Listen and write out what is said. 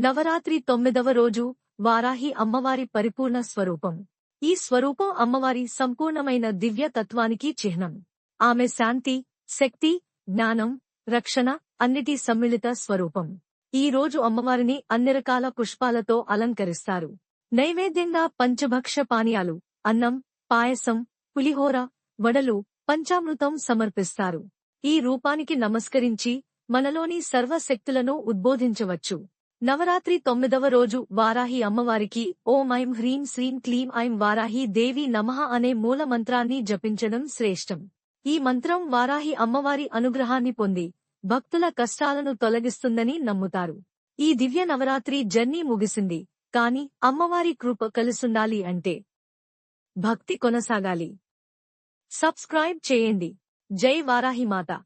నవరాత్రి తొమ్మిదవ రోజు వారాహి అమ్మవారి పరిపూర్ణ స్వరూపం. ఈ స్వరూపం అమ్మవారి సంపూర్ణమైన దివ్య తత్వానికి చిహ్నం. ఆమె శాంతి శక్తి జ్ఞానం రక్షణ అన్నిటి సమ్మిళిత స్వరూపం. ఈ రోజు అమ్మవారిని అన్ని రకాల పుష్పాలతో అలంకరిస్తారు. నైవేద్యంగా పంచభక్ష పానీయాలు అన్నం పాయసం పులిహోర వడలు పంచామృతం సమర్పిస్తారు. ఈ రూపానికి నమస్కరించి మనలోని సర్వశక్తులను ఉద్బోధించవచ్చు. నవరాత్రి తొమ్మిదవ రోజు వారాహి అమ్మవారికి ఓం ఐం హ్రీం శ్రీం క్లీం ఐం వారాహి దేవి నమః అనే మూల మంత్రాన్ని జపించడం శ్రేష్టం. ఈ మంత్రం వారాహి అమ్మవారి అనుగ్రహాన్ని పొంది భక్తుల కష్టాలను తొలగిస్తుందని నమ్ముతారు. ఈ దివ్య నవరాత్రి జర్నీ ముగిసింది. కాని అమ్మవారి కృప కలిసుండాలి అంటే భక్తి కొనసాగాలి. సబ్స్క్రైబ్ చేయండి. జై వారాహి మాత.